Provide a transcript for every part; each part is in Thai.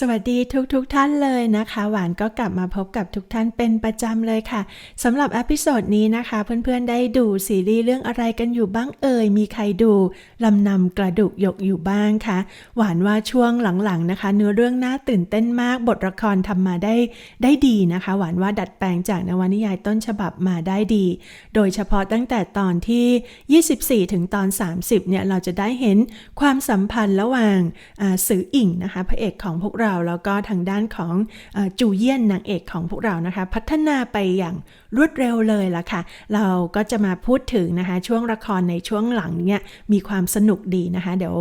สวัสดีทุกๆทท่านเลยนะคะ หวานก็กลับมาพบกับทุกท่านเป็นประจำเลยค่ะสำหรับอพิโซดนี้นะคะ เพื่อนๆได้ดูซีรีส์เรื่องอะไรกันอยู่บ้างเอ่ย มีใครดูลำนำกระดูกยกอยู่บ้างคะหวานว่าช่วงหลังๆนะคะ เนื้อเรื่องน่าตื่นเต้นมากบทละครทำมาได้ได้ดีนะคะ หวานว่าดัดแปลงจากนวนิยายต้นฉบับมาได้ดี โดยเฉพาะตั้งแต่ตอนที่ 24 ถึงตอน 30เนี่ยเราจะได้เห็นความสัมพันธ์ระหว่างสืออิ่งนะคะ พระเอกของพวกเราแล้วก็ทางด้านของอจูเยียนนางเอกของพวกเรานะคะ พัฒนาไปอย่างรวดเร็วเลยละค่ะ เราก็จะมาพูดถึงนะคะ ช่วงละครในช่วงหลังเนี่ยมีความสนุกดีนะคะ เดี๋ยว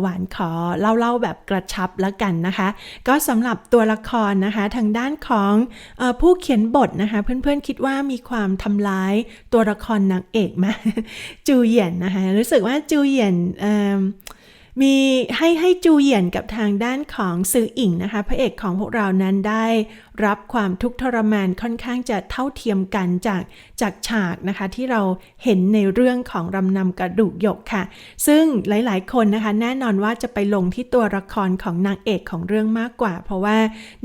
หวานขอเล่าเล่าแบบกระชับแล้วกันนะคะ ก็สำหรับตัวละครนะคะ ทางด้านของอผู้เขียนบทนะคะ เพื่อนๆคิดว่ามีความทำร้ายตัวละครนางเอกไหมจูเยียนนะคะ รู้สึกว่าจูเยียนเอิ่ม มีให้ให้จูเหยียนกับทางด้านของซืออิงนะคะ พระเอกของพวกเรานั้นได้ รับความทุกข์ทรมานค่อนข้างจะเท่าเทียมกันจากจากฉากนะคะ ที่เราเห็นในเรื่องของรำนำกระดูกหยกค่ะ ซึ่งหลายๆ คนนะคะ แน่นอนว่าจะไปลงที่ตัวละครของนางเอกของเรื่องมากกว่า เพราะว่า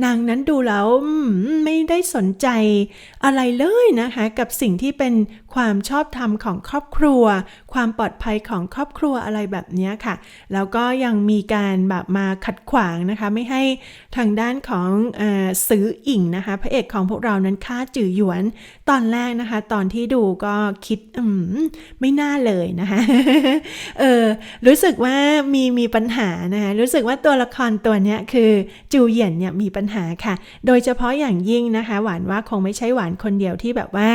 นางนั้นดูแล้วไม่ได้สนใจอะไรเลยนะคะ กับสิ่งที่เป็นความชอบธรรมของครอบครัว ความปลอดภัยของครอบครัวอะไรแบบนี้ค่ะ แล้วก็ยังมีการแบบมาขัดขวางนะคะ ไม่ให้ทางด้านของออซื้ออิงนะคะ พระเอกของพวกเรานั้นฆ่าจื่อหยวน ตอนแรกนะคะ ตอนที่ดูก็คิดอืมไม่น่าเลยนะคะเออรู้สึกว่ามีมีปัญหานะคะรู้สึกว่าตัวละครตัวเนี้ยคือจูเหยียนเนี่ยมีปัญหาค่ะ โดยเฉพาะอย่างยิ่งนะคะ หวานว่าคงไม่ใช่หวานคนเดียวที่แบบว่า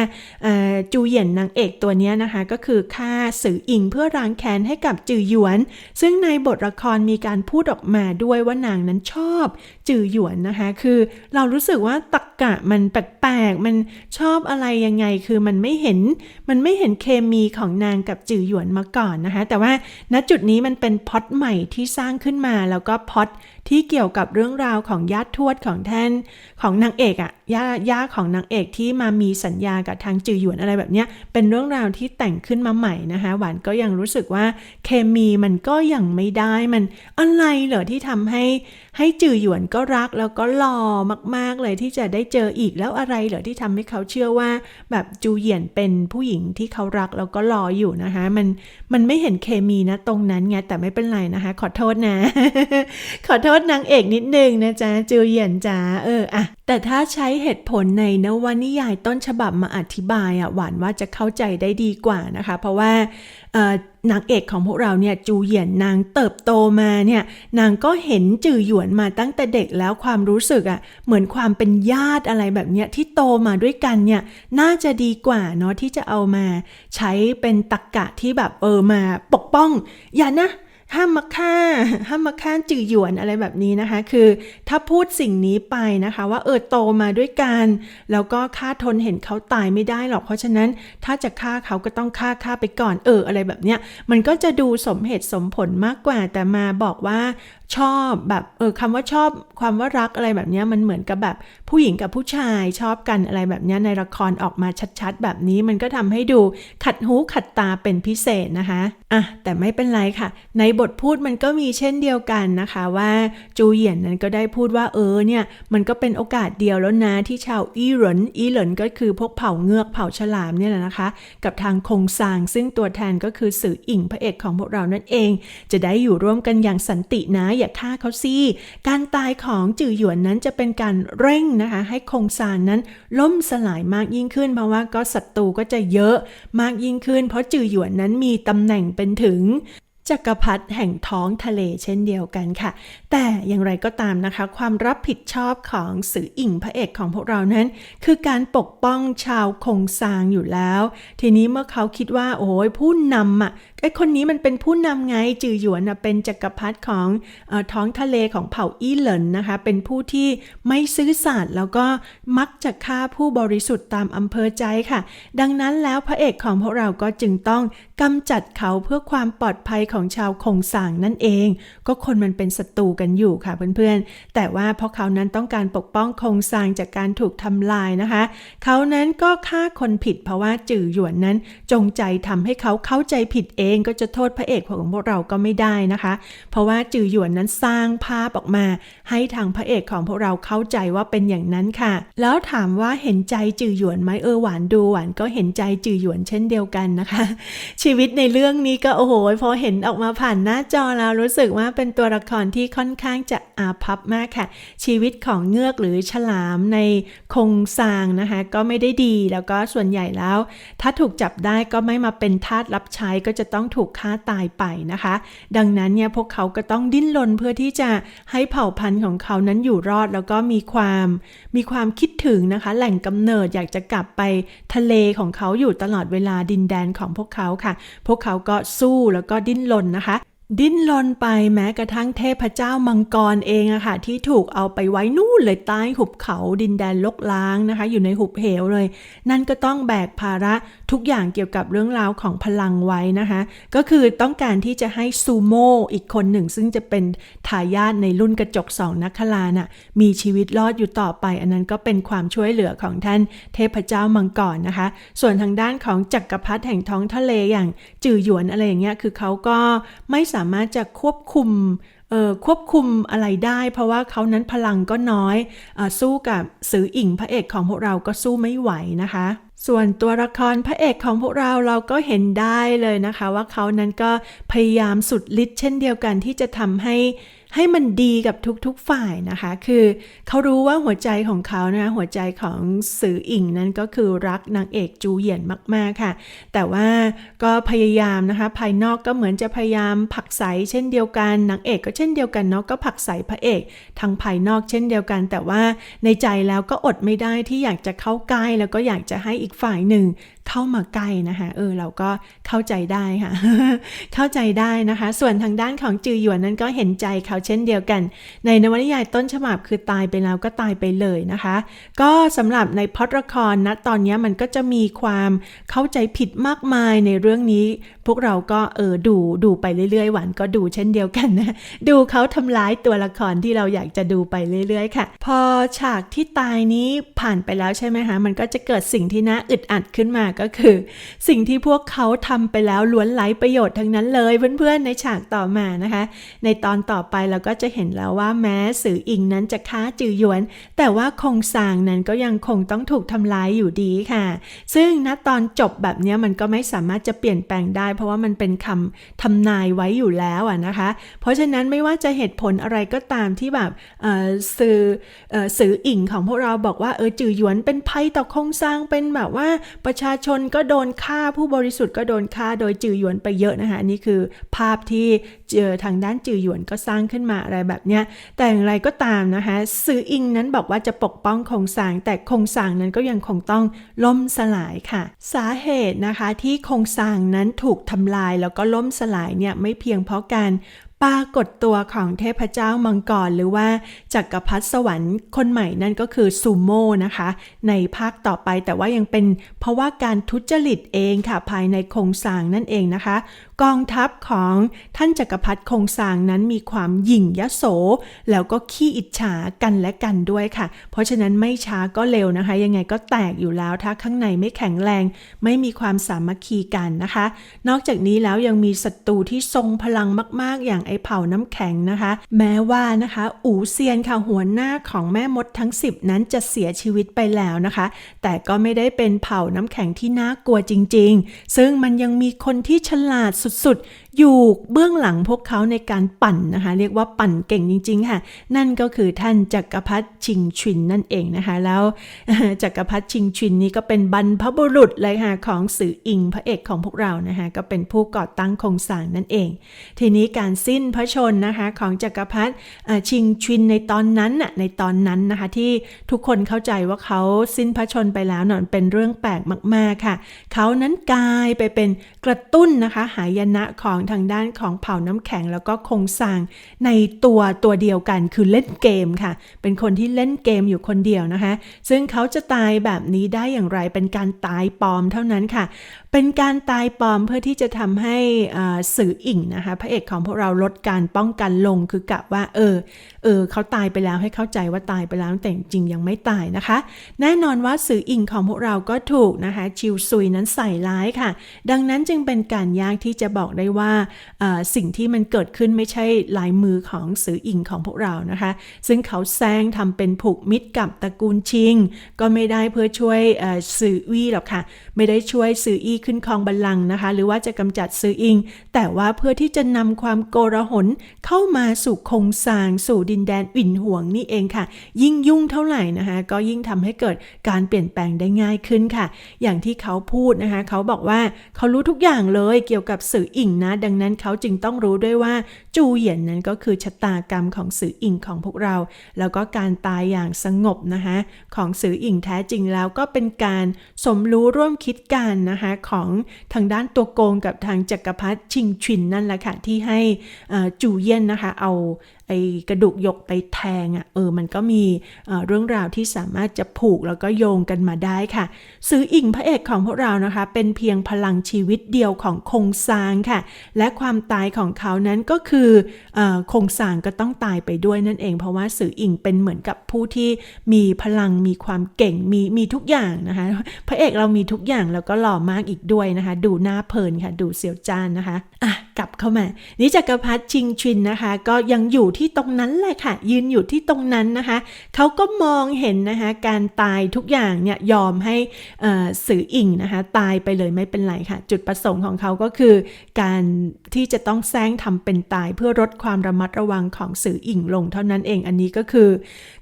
จูเหยียนนางเอกตัวเนี้ยนะคะ ก็คือฆ่าสืออิงเพื่อล้างแค้นให้กับจือหยวน ซึ่งในบทละครมีการพูดออกมาด้วยว่านางนั้นชอบจือหยวนนะคะ คือเรารู้สึกว่าตักกะมันแปลกๆ มันชอบอะไรยังไง คือมันไม่เห็น มันไม่เห็นเคมีของนางกับจือหยวนมาก่อนนะคะ แต่ว่าณจุดนี้มันเป็นพอดใหม่ที่สร้างขึ้นมา แล้วก็พอด ที่เกี่ยวกับเรื่องราวของญาติทวดของแท่นของนางเอกอะย่าย่าของนางเอกที่มามีสัญญากับทางจือหยวนอะไรแบบเนี้ยเป็นเรื่องราวที่แต่งขึ้นมาใหม่นะคะหวานก็ยังรู้สึกว่าเคมีมันก็ยังไม่ได้มันอะไรเหรอที่ทำให้ให้จือหยวนก็รักแล้วก็รอมาก ๆเลยที่จะได้เจออีกแล้วอะไรเหรอที่ทำให้เขาเชื่อว่า แบบจูเหยียนเป็นผู้หญิงที่เขารักแล้วก็รออยู่นะคะมันมันไม่เห็นเคมีนะตรงนั้นไงแต่ไม่เป็นไรนะคะ ขอโทษนะ ขอโทษนางเอกนิดนึงนะจ๊ะจูเหยียนจ้าเอออะแต่ถ้าใช้เหตุผลในนวนิยายต้นฉบับมาอธิบายอะหวานว่าจะเข้าใจได้ดีกว่านะคะ เพราะว่าเออนางเอกของพวกเราเนี่ยจูเหยียนนางเติบโตมาเนี่ยนางก็เห็นจือหยวนมาตั้งแต่เด็กแล้วความรู้สึกอะ่ะเหมือนความเป็นญาติอะไรแบบเนี้ยที่โตมาด้วยกันเนี่ยน่าจะดีกว่าเนาะที่จะเอามาใช้เป็นตักกะที่แบบเออมาปกป้อง อย่านะ ห้ามมาฆ่า ห้ามมาฆ่าจือหยวนอะไรแบบนี้นะคะ คือถ้าพูดสิ่งนี้ไปนะคะ ว่าเออโตมาด้วยกัน แล้วก็ฆ่าทนเห็นเขาตายไม่ได้หรอก เพราะฉะนั้นถ้าจะฆ่าเขาก็ต้องฆ่าฆ่าไปก่อนเอออะไรแบบเนี้ย มันก็จะดูสมเหตุสมผลมากกว่า แต่มาบอกว่าชอบแบบเออคำว่าชอบความว่ารักอะไรแบบเนี้ยมันเหมือนกับแบบผู้หญิงกับผู้ชายชอบกันอะไรแบบเนี้ยในละครออกมาชัดๆ แบบนี้มันก็ทำให้ดูขัดหูขัดตาเป็นพิเศษนะคะอะแต่ไม่เป็นไรค่ะในบบทพูดมันก็มีเช่นเดียวกันนะคะว่าจูเหยียนนั้นก็ได้พูดว่าเออเนี่ย มันก็เป็นโอกาสเดียวแล้วนะที่ชาวอีเหรินอีเหรินก็คือพวกเผ่าเงือกเผ่าฉลามเนี่ยแหละนะคะ กับทางคงซางซึ่งตัวแทนก็คือสื่ออิงพระเอกของพวกเรานั่นเอง จะได้อยู่ร่วมกันอย่างสันตินะอย่าฆ่าเขาสิการตายของจือหยวนนั้นจะเป็นการเร่งนะคะ ให้คงซานนั้นล่มสลายมากยิ่งขึ้น เพราะว่าก็ศัตรูก็จะเยอะมากยิ่งขึ้น เพราะจือหยวนนั้นมีตำแหน่งเป็นถึง จักรพรรดิแห่งท้องทะเลเช่นเดียวกันค่ะ แต่อย่างไรก็ตามนะคะ ความรับผิดชอบของสื่ออิงพระเอกของพวกเรานั้น คือการปกป้องชาวคงซางอยู่แล้ว ทีนี้เมื่อเขาคิดว่าโอ้ยผู้นำอะ ไอ้คนนี้มันเป็นผู้นำไงจือหยวนนะเป็นจักรพรรดิของอท้องทะเลของเผ่าอี้เหลินนะคะ เป็นผู้ที่ไม่ซื่อสัตย์แล้วก็มักจะฆ่าผู้บริสุทธิ์ตามอำเภอใจค่ะ ดังนั้นแล้วพระเอกของพวกเราก็จึงต้องกำจัดเขาเพื่อความปลอดภัยของชาวคงสางนั่นเอง ก็คนมันเป็นศัตรูกันอยู่ค่ะเพื่อนๆ แต่ว่าเพราะเขานั้นต้องการปกป้องคงสางจากการถูกทำลายนะคะ เขานั้นก็ฆ่าคนผิดเพราะว่าจือหยวนนั้นจงใจทำให้เขาเข้าใจผิดเองก็จะโทษพระเอกของพวกเราก็ไม่ได้นะคะ เพราะว่าจื่อหยวนนั้นสร้างภาพออกมา ให้ทางพระเอกของพวกเราเข้าใจว่าเป็นอย่างนั้นค่ะ แล้วถามว่าเห็นใจจื่อหยวนไหมเออหวานดูหวานก็เห็นใจจื่อหยวนเช่นเดียวกันนะคะ ชีวิตในเรื่องนี้ก็โอ้โหพอเห็นออกมาผ่านหน้าจอแล้วรู้สึกว่าเป็นตัวละครที่ค่อนข้างจะอาพับมากค่ะ ชีวิตของเงือกหรือฉลามในคงซางนะคะ ก็ไม่ได้ดีแล้วก็ส่วนใหญ่แล้ว ถ้าถูกจับได้ก็ไม่มาเป็นทาสรับใช้ก็จะต้องถูกฆ่าตายไปนะคะ ดังนั้นเนี่ยพวกเขาก็ต้องดิ้นรนเพื่อที่จะให้เผ่าพันธุ์ของเขานั้นอยู่รอดแล้วก็มีความมีความคิดถึงนะคะ แหล่งกำเนิดอยากจะกลับไปทะเลของเขาอยู่ตลอดเวลาดินแดนของพวกเขาค่ะ พวกเขาก็สู้แล้วก็ดิ้นรนนะคะ ดิ้นรนไปแม้กระทั่งเทพเจ้ามังกรเองอะค่ะ ที่ถูกเอาไปไว้นู่นเลยใต้หุบเขาดินแดนลกล้างนะคะ อยู่ในหุบเหวเลย นั่นก็ต้องแบกภาระทุกอย่างเกี่ยวกับเรื่องราวของพลังไว้นะคะ ก็คือต้องการที่จะให้ซูโม่อีกคนหนึ่ง ซึ่งจะเป็นทายาทในรุ่นกระจกสองนักคลาน่ะมีชีวิตรอดอยู่ต่อไป อันนั้นก็เป็นความช่วยเหลือของท่านเทพเจ้ามังกรนะคะ ส่วนทางด้านของจักรพรรดิแห่งท้องทะเลอย่างจื่อหยวนอะไรอย่างเงี้ยคือเขาก็ไม่สาามารถจะควบคุมควบคุมอะไรได้ เพราะว่าเขานั้นพลังก็น้อยอสู้กับสืออิงพระเอกของพวกเราก็สู้ไม่ไหวนะคะ ส่วนตัวละครพระเอกของพวกเราเราก็เห็นได้เลยนะคะ ว่าเขานั้นก็พยายามสุดฤทธิ์เช่นเดียวกันที่จะทำให้ ให้มันดีกับทุกๆฝ่ายนะคะ คือเขารู้ว่าหัวใจของเขานะหัวใจของสืออิงนั้นก็คือรักนางเอกจูเหยียนมากๆค่ะ แต่ว่าก็พยายามนะคะ ภายนอกก็เหมือนจะพยายามผลักไสเช่นเดียวกันนางเอกก็เช่นเดียวกันเนาะก็ผลักไสพระเอกทางภายนอกเช่นเดียวกัน แต่ว่าในใจแล้วก็อดไม่ได้ที่อยากจะเข้าใกล้แล้วก็อยากจะให้อีกฝ่ายหนึ่ง เข้ามาใกล้นะคะ เออเราก็เข้าใจได้ค่ะ เข้าใจได้นะคะ ส่วนทางด้านของจือหยวนนั้นก็เห็นใจเขาเช่นเดียวกัน ในนวนิยายต้นฉบับคือตายไปแล้วก็ตายไปเลยนะคะ ก็สำหรับในพ็อดละครนะตอนนี้มันก็จะมีความเข้าใจผิดมากมายในเรื่องนี้ วกเราก็เออดูดูไปเรื่อยๆ หวานก็ดูเช่นเดียวกันนะ ดูเขาทำร้ายตัวละครที่เราอยากจะดูไปเรื่อยๆ ค่ะ พอฉากที่ตายนี้ผ่านไปแล้วใช่ไหมคะ มันก็จะเกิดสิ่งที่น่าอึดอัดขึ้นมาก็คือ สิ่งที่พวกเขาทำไปแล้วล้วนไร้ประโยชน์ทั้งนั้นเลยเพื่อนๆ ในฉากต่อมานะคะ ในตอนต่อไปเราก็จะเห็นแล้วว่าแม้สืออิงนั้นจะค้าจือหยวน แต่ว่าคงสางนั้นก็ยังคงต้องถูกทำลายอยู่ดีค่ะ ซึ่งณตอนจบแบบนี้มันก็ไม่สามารถจะเปลี่ยนแปลงได้เพราะว่ามันเป็นคำทำนายไว้อยู่แล้วอะนะคะ เพราะฉะนั้นไม่ว่าจะเหตุผลอะไรก็ตามที่แบบสื่อสื่ออิงของพวกเราบอกว่าเออจือหยวนเป็นภัยต่อโครงสร้างเป็นแบบว่าประชาชนก็โดนฆ่าผู้บริสุทธิ์ก็โดนฆ่าโดยจือหยวนไปเยอะนะคะอันนี้คือภาพที่เจอทางด้านจือหยวนก็สร้างขึ้นมาอะไรแบบเนี้ยแต่อย่างไรก็ตามนะคะสื่ออิงนั้นบอกว่าจะปกป้องโครงสร้างแต่โครงสร้างนั้นก็ยังคงต้องล่มสลายค่ะ สาเหตุนะคะที่โครงสร้างนั้นถูกทำลายแล้วก็ล่มสลายเนี่ยไม่เพียงเพราะการปรากฏตัวของเทพเจ้ามังกรหรือว่าจักรพรรดิสวรรค์คนใหม่นั่นก็คือซูโม่นะคะ ในภาคต่อไปแต่ว่ายังเป็นเพราะว่าการทุจริตเองค่ะภายในโครงสร้างนั่นเองนะคะ กองทัพของท่านจักรพรรดิคงสางนั้นมีความหยิ่งยโส แล้วก็ขี้อิจฉากันและกันด้วยค่ะ เพราะฉะนั้นไม่ช้าก็เร็วนะคะ ยังไงก็แตกอยู่แล้วถ้าข้างในไม่แข็งแรง ไม่มีความสามัคคีกันนะคะ นอกจากนี้แล้วยังมีศัตรูที่ทรงพลังมาก ๆ อย่างไอเผ่าน้ำแข็งนะคะ แม้ว่านะคะอูเซียนค่ะหัวหน้าของแม่มดทั้ง 10 นั้นจะเสียชีวิตไปแล้วนะคะ แต่ก็ไม่ได้เป็นเผ่าน้ำแข็งที่น่ากลัวจริง ๆ ซึ่งมันยังมีคนที่ฉลาดสุสุดอยู่เบื้องหลังพวกเขาในการปั่นนะคะ เรียกว่าปั่นเก่งจริง ๆ ค่ะ นั่นก็คือท่านจักรพรรดิชิงชินนั่นเองนะคะ แล้วจักรพรรดิชิงชินนี้ก็เป็นบรรพบุรุษเลยค่ะของสื่ออิงพระเอกของพวกเรานะคะ ก็เป็นผู้ก่อตั้งโครงสร้างนั่นเอง ทีนี้การสิ้นพระชนนะคะของจักรพรรดิชิงชินในตอนนั้นน่ะในตอนนั้นนะคะที่ทุกคนเข้าใจว่าเขาสิ้นพระชนไปแล้วนอะเป็นเรื่องแปลกมาก ๆค่ะ เขานั้นกลายไปเป็นกระตุ้นนะคะหายนะของทางด้านของเผ่าน้ำแข็งแล้วก็คงสร้างในตัวตัวเดียวกันคือเล่นเกมค่ะ เป็นคนที่เล่นเกมอยู่คนเดียวนะคะ ซึ่งเขาจะตายแบบนี้ได้อย่างไรเป็นการตายปลอมเท่านั้นค่ะเป็นการตายปลอมเพื่อที่จะทำให้สื่ออิ่งนะคะ พระเอกของพวกเราลดการป้องกันลงคือกะว่า เออเออเขาตายไปแล้วให้เข้าใจว่าตายไปแล้วแต่จริงยังไม่ตายนะคะ แน่นอนว่าสื่ออิ่งของพวกเราก็ถูกนะคะ ชิวซุยนั้นใส่ร้ายค่ะ ดังนั้นจึงเป็นการยากที่จะบอกได้ว่าสิ่งที่มันเกิดขึ้นไม่ใช่ลายมือของสื่ออิ่งของพวกเรานะคะ ซึ่งเขาแซงทำเป็นผูกมิตรกับตระกูลชิง ก็ไม่ได้เพื่อช่วยสื่ออี้หรอกค่ะ ไม่ได้ช่วยสื่ออีขึ้นครองบัลลังก์นะคะ หรือว่าจะกำจัดสื่ออิง แต่ว่าเพื่อที่จะนำความโกรหนเข้ามาสู่คงซางสู่ดินแดนอิ่นห่วงนี่เองค่ะ ยิ่งยุ่งเท่าไหร่นะคะ ก็ยิ่งทำให้เกิดการเปลี่ยนแปลงได้ง่ายขึ้นค่ะ อย่างที่เขาพูดนะคะ เขาบอกว่าเขารู้ทุกอย่างเลยเกี่ยวกับสื่ออิงนะ ดังนั้นเขาจึงต้องรู้ด้วยว่าจูเหยียนนั้นก็คือชะตากรรมของสื่ออิงของพวกเรา แล้วก็การตายอย่างสงบนะคะ ของสื่ออิงแท้จริงแล้วก็เป็นการสมรู้ร่วมคิดกันนะคะของทางด้านตัวโกงกับทางจักรพรรดิชิงชินนั่นแหละค่ะที่ให้จู่เยี่ยนนะคะเอา ไอกระดูกหยกไปแทงอะ่ะเออมันก็มีเออเรื่องราวที่สามารถจะผูกแล้วก็โยงกันมาได้ค่ะ ซื้ออิงพระเอกของพวกเรานะคะ เป็นเพียงพลังชีวิตเดียวของคงซางค่ะ และความตายของเขานั้นก็คือออคงซางก็ต้องตายไปด้วยนั่นเอง เพราะว่าสื่ออิงเป็นเหมือนกับผู้ที่มีพลังมีความเก่งมีมีทุกอย่างนะคะ พระเอกเรามีทุกอย่างแล้วก็หล่อมากอีกด้วยนะคะ ดูหน้าเพลินค่ะ ดูเสียวจานนะคะอะกลับเข้ามา นี่จักรพรรดิชิงชินนะคะ ก็ยังอยู่ที่ที่ตรงนั้นแหละค่ะ ยืนอยู่ที่ตรงนั้นนะคะ เขาก็มองเห็นนะคะ การตายทุกอย่างเนี่ยยอมให้สื่ออิงนะคะ ตายไปเลยไม่เป็นไรค่ะ จุดประสงค์ของเขาก็คือ การที่จะต้องแซงทำเป็นตายเพื่อลดความระมัดระวังของสื่ออิงลงเท่านั้นเองอันนี้ก็คือ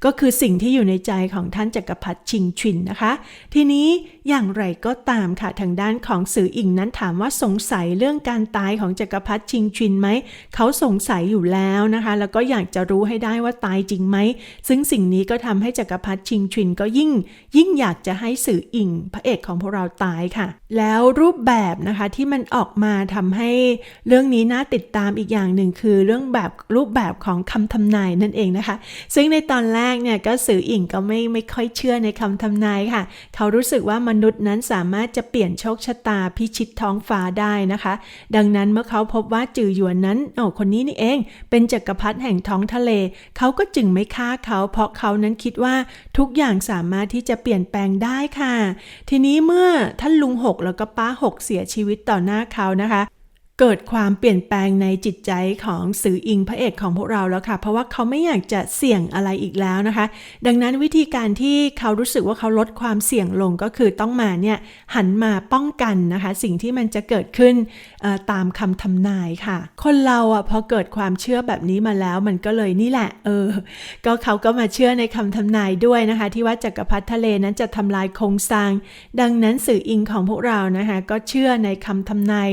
ก็คือสิ่งที่อยู่ในใจของท่านจักรพรรดิชิงชินนะคะ ทีนี้อย่างไรก็ตามค่ะทางด้านของสื่ออิงนั้นถามว่าสงสัยเรื่องการตายของจักรพรรดิชิงชินไหมเขาสงสัยอยู่แล้วนะคะ แล้วก็อยากจะรู้ให้ได้ว่าตายจริงไหม ซึ่งสิ่งนี้ก็ทำให้จักรพรรดิชิงชินก็ยิ่ง ยิ่งอยากจะให้สื่ออิงพระเอกของพวกเราตายค่ะ แล้วรูปแบบนะคะที่มันออกมาทำให้เรื่องนี้น่าติดตามอีกอย่างหนึ่งคือเรื่องแบบรูปแบบของคำทำนายนั่นเองนะคะ ซึ่งในตอนแรกเนี่ยก็สื่ออิงก็ไม่ไม่ค่อยเชื่อในคำทำนายค่ะ เขารู้สึกว่ามนุษย์นั้นสามารถจะเปลี่ยนโชคชะตาพิชิตท้องฟ้าได้นะคะ ดังนั้นเมื่อเขาพบว่าจือหยวนนั้นโอ้คนนี้นี่เอง เป็นจักรพรรดิแห่งท้องทะเล เขาก็จึงไม่ฆ่าเขาเพราะเขานั้นคิดว่าทุกอย่างสามารถที่จะเปลี่ยนแปลงได้ค่ะ ทีนี้เมื่อท่านลุงหกแล้วก็ป้าหกเสียชีวิตต่อหน้าเขานะคะ เกิดความเปลี่ยนแปลงในจิตใจของสื่ออิงพระเอกของพวกเราแล้วค่ะ เพราะว่าเขาไม่อยากจะเสี่ยงอะไรอีกแล้วนะคะ ดังนั้นวิธีการที่เขารู้สึกว่าเขาลดความเสี่ยงลงก็คือต้องมาเนี่ยหันมาป้องกันนะคะ สิ่งที่มันจะเกิดขึ้นตามคำทำนายค่ะ คนเราอะพอเกิดความเชื่อแบบนี้มาแล้วมันก็เลยนี่แหละ เออ ก็เขาก็มาเชื่อในคำทำนายด้วยนะคะ ที่ว่าจักรพรรดิทะเลนั้นจะทำลายโครงสร้าง ดังนั้นสื่ออิงของพวกเรานะคะก็เชื่อในคำทำนาย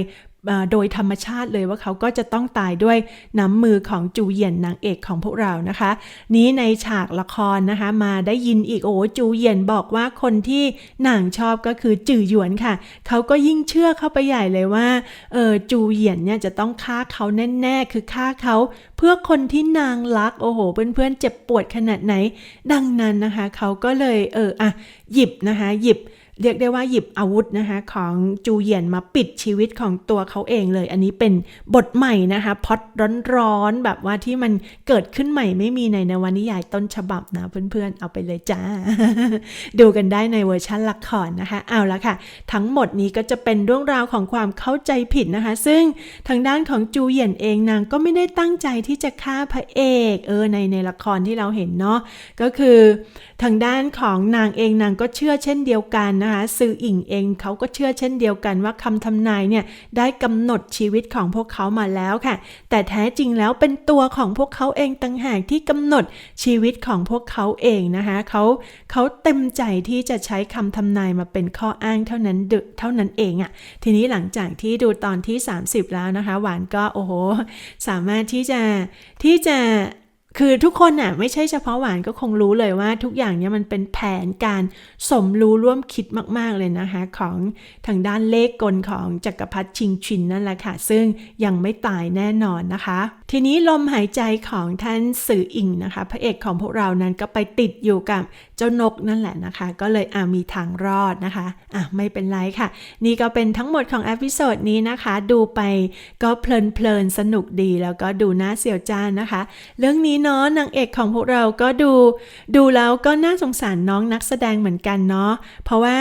โดยธรรมชาติเลยว่าเขาก็จะต้องตายด้วยน้ำมือของจูเหยียนนางเอกของพวกเรานะคะ นี้ในฉากละครนะคะ มาได้ยินอีกโอ้จูเหยียนบอกว่าคนที่นางชอบก็คือจื่อหยวนค่ะ เขาก็ยิ่งเชื่อเข้าไปใหญ่เลยว่าเออจูเหยียนเนี่ยจะต้องฆ่าเขาแน่ๆ คือฆ่าเขาเพื่อคนที่นางรักโอ้โหเพื่อนๆเจ็บปวดขนาดไหน ดังนั้นนะคะ เขาก็เลยเอออะหยิบนะคะหยิบ เรียกได้ว่าหยิบอาวุธนะคะของจูเหยียนมาปิดชีวิตของตัวเขาเองเลย อันนี้เป็นบทใหม่นะคะพอดร้อนๆแบบว่าที่มันเกิดขึ้นใหม่ไม่มีในนวนิยายต้นฉบับนะเพื่อนๆ เอาไปเลยจ้า ดูกันได้ในเวอร์ชันละครนะคะ เอาละค่ะ ทั้งหมดนี้ก็จะเป็นเรื่องราวของความเข้าใจผิดนะคะ ซึ่งทางด้านของจูเหยียนเองนางก็ไม่ได้ตั้งใจที่จะฆ่าพระเอกเออในในละครที่เราเห็นเนาะก็คือทางด้านของนางเองนางก็เชื่อเช่นเดียวกันนะคะสื่ออิงเองเขาก็เชื่อเช่นเดียวกันว่าคำทำนายเนี่ยได้กำหนดชีวิตของพวกเขามาแล้วค่ะ แต่แท้จริงแล้วเป็นตัวของพวกเขาเองต่างหากที่กำหนดชีวิตของพวกเขาเองนะคะเขาเขาเต็มใจที่จะใช้คำทำนายมาเป็นข้ออ้างเท่านั้นเท่านั้นเองอะ่ะทีนี้หลังจากที่ดูตอนที่ 30 แล้วนะคะ หวานก็โอ้โหสามารถที่จะที่จะ คือทุกคนน่ะไม่ใช่เฉพาะหวานก็คงรู้เลยว่าทุกอย่างเนี่ยมันเป็นแผนการสมรู้ร่วมคิดมาก ๆ เลยนะคะ ของทางด้านเลขกลของจักรพรรดิชิงชินนั่นแหละค่ะ ซึ่งยังไม่ตายแน่นอนนะคะ ทีนี้ลมหายใจของท่านสื่ออิงนะคะ พระเอกของพวกเรานั้นก็ไปติดอยู่กับเจ้านกนั่นแหละนะคะ ก็เลยอ่ามีทางรอดนะคะอะไม่เป็นไรค่ะ นี่ก็เป็นทั้งหมดของอพิโซดนี้นะคะ ดูไปก็เพลินๆสนุกดีแล้วก็ดูน่าเสียวจ้านนะคะ เรื่องนี้เนาะนางเอกของพวกเราก็ดู ดูแล้วก็น่าสงสารน้องนักแสดงเหมือนกันเนาะเพราะว่า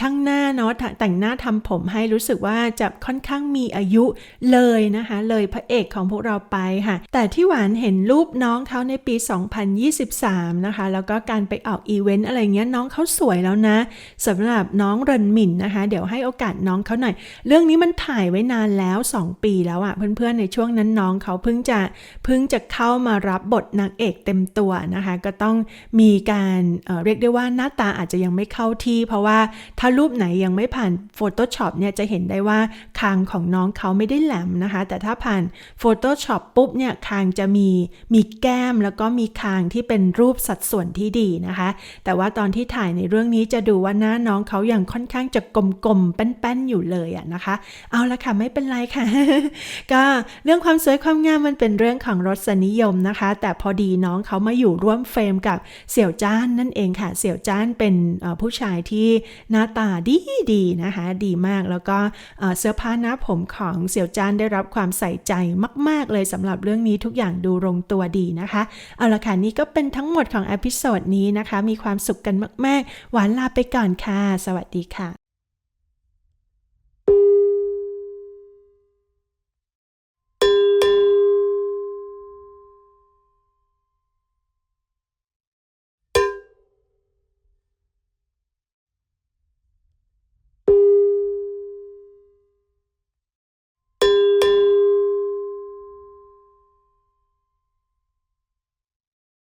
ช่างหน้าเนาะแต่งหน้าทำผมให้รู้สึกว่าจะค่อนข้างมีอายุเลยนะคะ เลยพระเอกของพวกเราไปค่ะ แต่ที่หวานเห็นรูปน้องเขาในปี 2023 นะคะ แล้วก็การไปออกอีเวนต์อะไรเงี้ยน้องเขาสวยแล้วนะสำหรับน้องเรนหมินนะคะ เดี๋ยวให้โอกาสน้องเขาหน่อย เรื่องนี้มันถ่ายไว้นานแล้ว 2 ปีแล้วอะเพื่อนๆในช่วงนั้นน้องเขาเพิ่งจะเพิ่งจะเข้ามารับบทนางเอกเต็มตัวนะคะ ก็ต้องมีการเเรียกได้ว่าหน้าตาอาจจะยังไม่เข้าที่ เพราะว่าถ้ารูปไหนยังไม่ผ่าน Photoshop เนี่ยจะเห็นได้ว่าคางของน้องเขาไม่ได้แหลมนะคะ แต่ถ้าผ่าน Photoshop ปุ๊บเนี่ยคางจะมีมีแก้มแล้วก็มีคางที่เป็นรูปสัดส่วนที่ดีนะคะ แต่ว่าตอนที่ถ่ายในเรื่องนี้จะดูว่าหน้าน้องเขายังค่อนข้างจะกลมๆแป้นๆอยู่เลยอะนะคะ เอาละค่ะไม่เป็นไรค่ะ ก็เรื่องความสวยความงามมันเป็นเรื่องของรสนิยมนะคะแต่พอดีน้องเขามาอยู่ร่วมเฟรมกับเสี่ยวจ้านนั่นเองค่ะ เสี่ยวจ้านเป็นผู้ชายที่หน้าตาดีดีๆนะคะ ดีมากแล้วก็เอ่อเสื้อผ้าหน้าผมของเสี่ยวจ้านได้รับความใส่ใจมาก ๆ เลยสำหรับเรื่องนี้ทุกอย่างดูลงตัวดีนะคะ เอาละค่ะนี่ก็เป็นทั้งหมดของอพิโซดนี้นะคะ มีความสุขกันมาก ๆ หวานลาไปก่อนค่ะ สวัสดีค่ะ